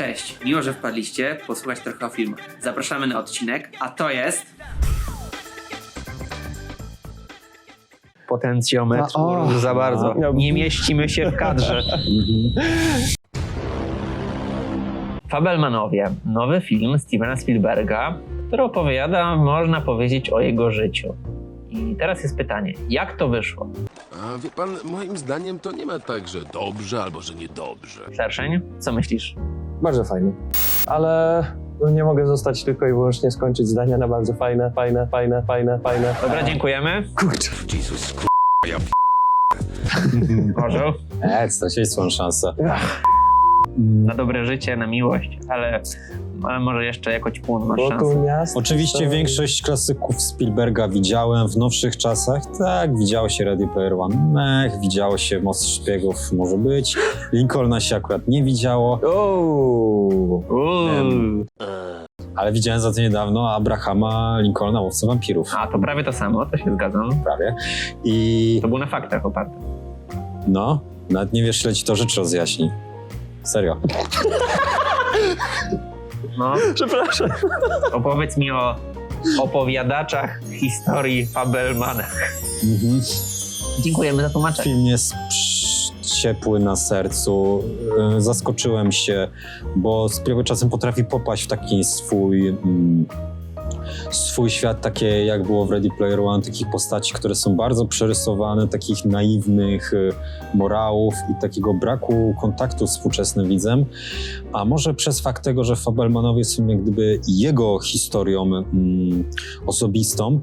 Cześć, miło, że wpadliście posłuchać trochę o filmach. Zapraszamy na odcinek, a to jest... Potencjometr A, o. urósł za bardzo. No. Nie mieścimy się w kadrze. Fabelmanowie. Nowy film Stevena Spielberga, który opowiada, można powiedzieć, o jego życiu. I teraz jest pytanie, jak to wyszło? A wie pan, moim zdaniem to nie ma tak, że dobrze albo że niedobrze. Szerszeń, co myślisz? Bardzo fajny. Ale no nie mogę zostać tylko i wyłącznie skończyć zdania na bardzo fajne, fajne, fajne, fajne, fajne. Dobra, dziękujemy. Kurczę. Jezus, k***, ja p... Orzeł, E, straciłeś swoją szansę. na dobre życie, na miłość, ale, ale może jeszcze jako ćpun masz szansę. Oczywiście większość klasyków Spielberga widziałem w nowszych czasach. Tak, widziało się Ready Player One, mech, widziało się Most Szpiegów, może być. Lincolna się akurat nie widziało. Uuu. ale widziałem za to niedawno Abrahama Lincolna, Łowcę Wampirów. A, to prawie to samo, to się zgadzam. Prawie. I To był na faktach oparty. no, nawet nie wiesz, ile ci to rzeczy rozjaśni. Serio. No, Przepraszam. opowiedz mi o opowiadaczach historii Fabelmana. Mhm. Dziękujemy za tłumaczenie. Film jest ciepły na sercu. Yy, Zaskoczyłem się, bo Spielberg czasem potrafi popaść w taki swój mm, swój świat, takie jak było w Ready Player One, takich postaci, które są bardzo przerysowane, takich naiwnych y, morałów i takiego braku kontaktu z współczesnym widzem. A może przez fakt tego, że Fabelmanowie są jak gdyby jego historią mm, osobistą,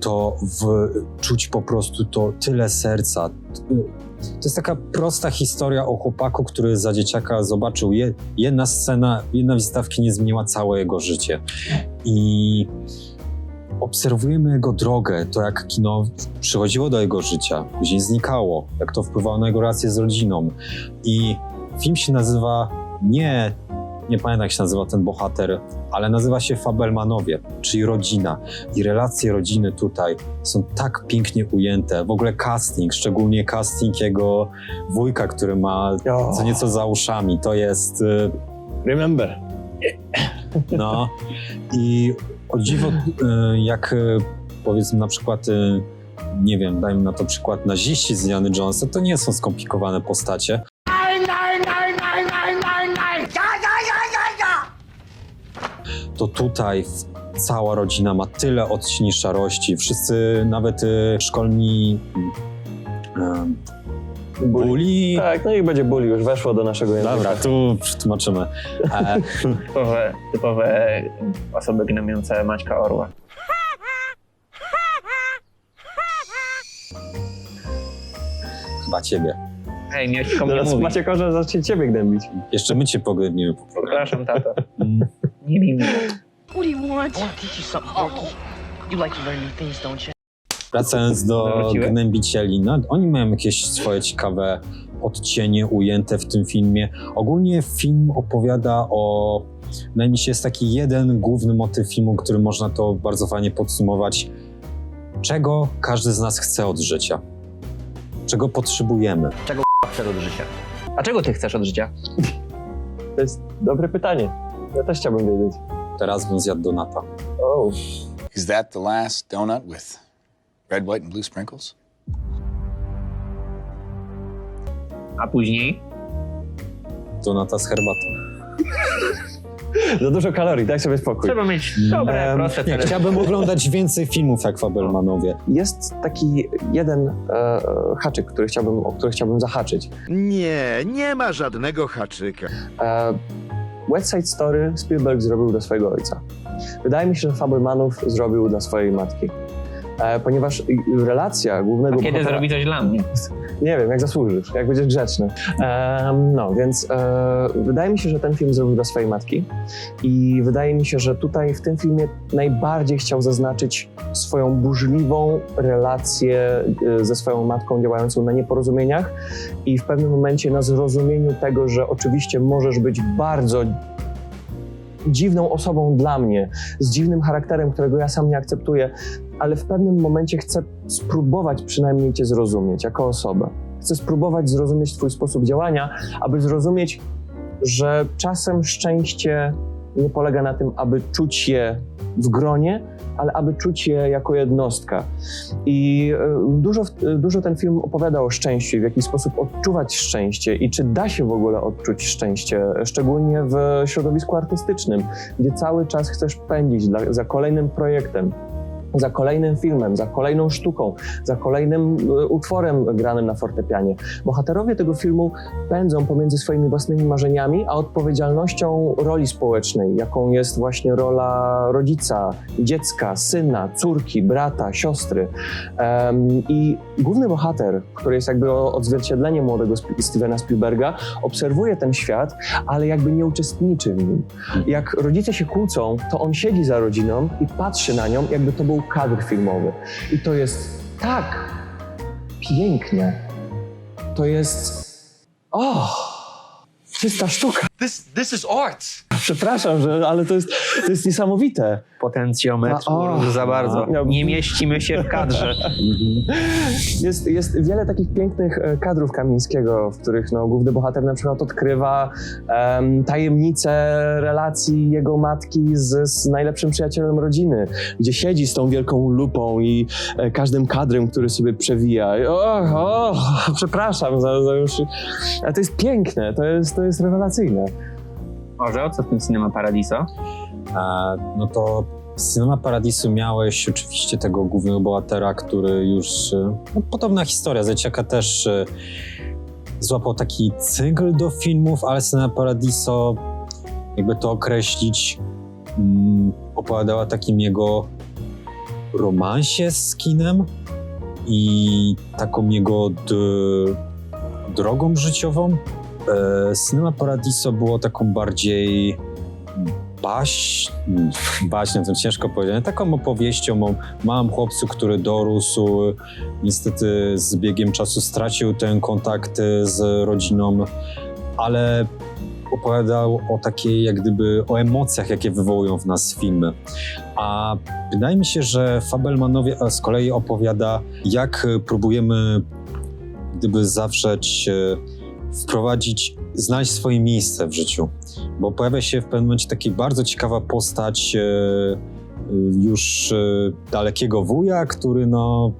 to w, czuć po prostu to tyle serca. To jest taka prosta historia o chłopaku, który za dzieciaka zobaczył je, jedna scena, jedna wizyta w kinie zmieniła całe jego życie. I obserwujemy jego drogę, to jak kino przychodziło do jego życia, później znikało, jak to wpływało na jego relacje z rodziną. I film się nazywa nie, nie pamiętam jak się nazywa ten bohater, ale nazywa się Fabelmanowie, czyli rodzina. I relacje rodziny tutaj są tak pięknie ujęte. W ogóle casting, szczególnie casting jego wujka, który ma co nieco za uszami. To jest y, Remember. no i o dziwo, y, jak y, powiedzmy na przykład, nie wiem, dajmy na to przykład naziści z Indiana Jonesa, to nie są skomplikowane postacie. To tutaj cała rodzina ma tyle odcieni szarości. Wszyscy, nawet y, szkolni y, bully. Tak, no i będzie bully, już weszło do naszego języka. Dobra, tu przetłumaczymy. E, Typowe, typowe osoby gnamiące Maćka Orła. chyba ciebie. Hej, miałeś komu Teraz mówić. macie korze, zacznie ciebie gnębić. Jeszcze my cię poglębimy po programie. Przepraszam, tato. Nie mnie. What do you want? I want to teach you something, Porky. You like to learn new things, don't you? Wracając do gnębicieli, no, oni mają jakieś swoje ciekawe odcienie ujęte w tym filmie. Ogólnie film opowiada o. Wydaje mi się, jest taki jeden główny motyw filmu, który można to bardzo fajnie podsumować. Czego każdy z nas chce od życia? Czego potrzebujemy? Chcę od życia. A czego ty chcesz od życia? To jest dobre pytanie. Ja też chciałbym wiedzieć. Teraz bym zjadł donata. O, Is that the last donut with red, white, and blue sprinkles? A później? Donata z herbatą. za dużo kalorii, daj sobie spokój. Trzeba mieć dobre, Em, proste Nie, cele. chciałbym oglądać więcej filmów jak Fabelmanowie. Jest taki jeden e, haczyk, który chciałbym, o który chciałbym zahaczyć. Nie, nie ma żadnego haczyka. E, West Side Story Spielberg zrobił dla swojego ojca. Wydaje mi się, że Fabelmanów zrobił dla swojej matki. E, ponieważ relacja głównego A kiedy zrobi coś dla mnie? Nie wiem, jak zasłużysz, jak będziesz grzeczny. No, więc e, wydaje mi się, że ten film zrobił dla swojej matki i wydaje mi się, że tutaj w tym filmie najbardziej chciał zaznaczyć swoją burzliwą relację e, ze swoją matką działającą na nieporozumieniach i w pewnym momencie na zrozumieniu tego, że oczywiście możesz być bardzo dziwną osobą dla mnie, z dziwnym charakterem, którego ja sam nie akceptuję, ale w pewnym momencie chcę spróbować przynajmniej Cię zrozumieć jako osobę. Chcę spróbować zrozumieć Twój sposób działania, aby zrozumieć, że czasem szczęście nie polega na tym, aby czuć je w gronie, ale aby czuć je jako jednostka. I e, dużo, dużo ten film opowiada o szczęściu, w jaki sposób odczuwać szczęście i czy da się w ogóle odczuć szczęście, szczególnie w środowisku artystycznym, gdzie cały czas chcesz pędzić dla, za kolejnym projektem. Za kolejnym filmem, za kolejną sztuką, za kolejnym e, utworem granym na fortepianie. Bohaterowie tego filmu pędzą pomiędzy swoimi własnymi marzeniami, a odpowiedzialnością roli społecznej, jaką jest właśnie rola rodzica, dziecka, syna, córki, brata, siostry. I główny bohater, który jest jakby odzwierciedleniem młodego Stevena Spielberga, obserwuje ten świat, ale jakby nie uczestniczy w nim. Jak rodzice się kłócą, to on siedzi za rodziną i patrzy na nią, jakby to był kadr filmowy. I to jest tak pięknie. To jest. O! Czysta sztuka. This this is art. Przepraszam, że, ale to jest, to jest niesamowite. Potencjometr A, o, za bardzo. Nie mieścimy się w kadrze. Jest, jest wiele takich pięknych e, kadrów Kamińskiego, w których no, główny bohater na przykład odkrywa em, tajemnicę relacji jego matki z, z najlepszym przyjacielem rodziny, gdzie siedzi z tą wielką lupą i e, każdym kadrem, który sobie przewija. I, O, o, przepraszam za, za już... Ale to jest piękne, to jest, to jest rewelacyjne. Orzeł, co w tym Cinema Paradiso? No to Cinema Paradisu miałeś oczywiście tego głównego bohatera, który już... No, podobna historia, Zeciaka też e, złapał taki cykl do filmów, ale Cinema Paradiso, jakby to określić, mm, opowiadała o takim jego romansie z kinem i taką jego drogą życiową. E, Cinema Paradiso było taką bardziej baś, baśnią, to ciężko powiedzieć, taką opowieścią o małym chłopcu, który dorósł, niestety z biegiem czasu stracił ten kontakt z rodziną, ale opowiadał o takiej jak gdyby o emocjach, jakie wywołują w nas filmy. A wydaje mi się, że Fabelmanowie z kolei opowiada, jak próbujemy gdyby zawrzeć, e, wprowadzić, znaleźć swoje miejsce w życiu. Bo pojawia się w pewnym momencie taka bardzo ciekawa postać e, e, już e, dalekiego wuja, który no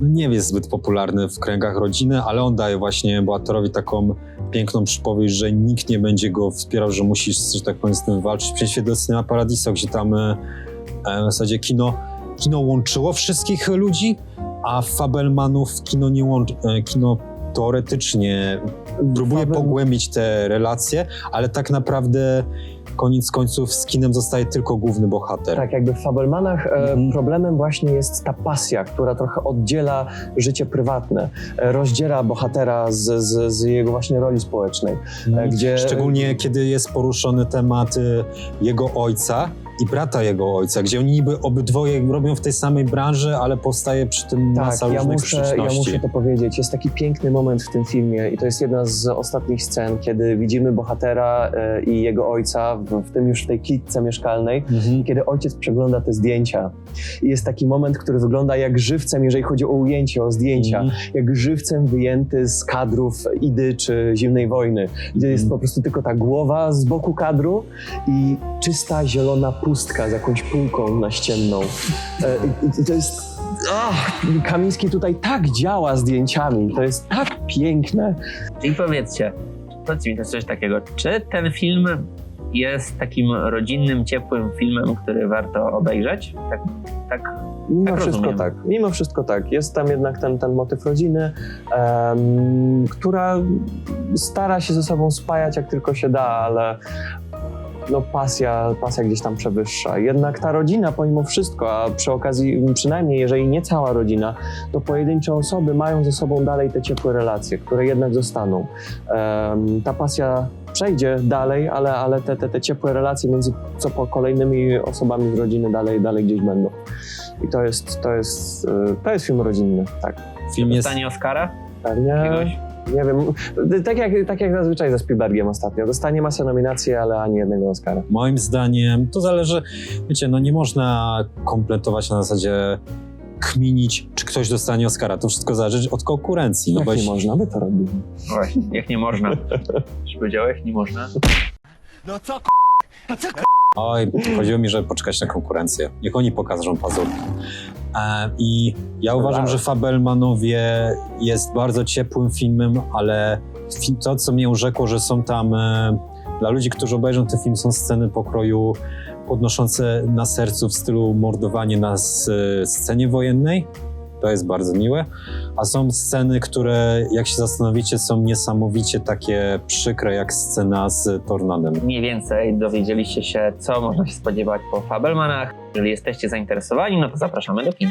no nie jest zbyt popularny w kręgach rodziny, ale on daje właśnie bohaterowi taką piękną przypowieść, że nikt nie będzie go wspierał, że musisz, że tak powiem, z tym walczyć. W przeciwieństwie do Cinema Paradiso, gdzie tam w zasadzie kino, kino łączyło wszystkich ludzi, a Fabelmanów kino nie łączy, kino teoretycznie próbuje pogłębić te relacje, ale tak naprawdę koniec końców z kinem zostaje tylko główny bohater. Tak, jakby w Fabelmanach e, Mhm. problemem właśnie jest ta pasja, która trochę oddziela życie prywatne, e, rozdziela bohatera z, z, z jego właśnie roli społecznej, e, gdzie... Szczególnie kiedy jest poruszony temat jego ojca i brata jego ojca, gdzie oni niby obydwoje robią w tej samej branży, ale powstaje przy tym Tak, masa ja różnych muszę, ja muszę to powiedzieć. Jest taki piękny moment w tym filmie i to jest jedna z ostatnich scen, kiedy widzimy bohatera e, i jego ojca, w, tym już w tej klitce mieszkalnej, Mhm. kiedy ojciec przegląda te zdjęcia. I jest taki moment, który wygląda jak żywcem, jeżeli chodzi o ujęcie, o zdjęcia, Mhm. jak żywcem wyjęty z kadrów Idy czy Zimnej Wojny, gdzie jest Mhm. po prostu tylko ta głowa z boku kadru i czysta zielona pustka z jakąś półką naścienną. E, i- i to jest... Ach, Kamiński tutaj tak działa zdjęciami, to jest tak piękne. Czyli powiedzcie, powiedzcie mi też coś takiego, czy ten film jest takim rodzinnym, ciepłym filmem, który warto obejrzeć? Tak, tak Mimo Tak wszystko rozumiem. tak. Mimo wszystko tak. Jest tam jednak ten, ten motyw rodziny, em, która stara się ze sobą spajać jak tylko się da, ale no pasja, pasja gdzieś tam przewyższa. Jednak ta rodzina pomimo wszystko, a przy okazji przynajmniej jeżeli nie cała rodzina, to pojedyncze osoby mają ze sobą dalej te ciepłe relacje, które jednak zostaną. Em, ta pasja przejdzie dalej, ale, ale te, te, te ciepłe relacje między co po kolejnymi osobami z rodziny dalej, dalej gdzieś będą. I to jest, to jest, y, to jest film rodzinny, tak. Film jest dostanie Oscara? Pewnie, Jakiegoś? Nie wiem, tak jak, tak jak zazwyczaj ze Spielbergiem ostatnio. Dostanie masę nominacji, ale ani jednego Oscara. Moim zdaniem to zależy, wiecie, no nie można kompletować na zasadzie kminić, czy ktoś dostanie Oscara. To wszystko zależy od konkurencji. No Jak bo nie jeśli- można, by to robili. Właśnie, jak nie można. Już powiedziałeś, nie można. Oj, chodziło mi, żeby poczekać na konkurencję. Niech oni pokażą pazurki. E, I ja uważam, że Fabelmanowie jest bardzo ciepłym filmem, ale fi- to, co mnie urzekło, że są tam e, dla ludzi, którzy obejrzą ten film, są sceny pokroju podnoszące na sercu w stylu mordowanie na s- scenie wojennej. To jest bardzo miłe. A są sceny, które, jak się zastanowicie, są niesamowicie takie przykre, jak scena z tornadem. Mniej więcej dowiedzieliście się, co można się spodziewać po Fabelmanach. Jeżeli jesteście zainteresowani, no to zapraszamy do kin.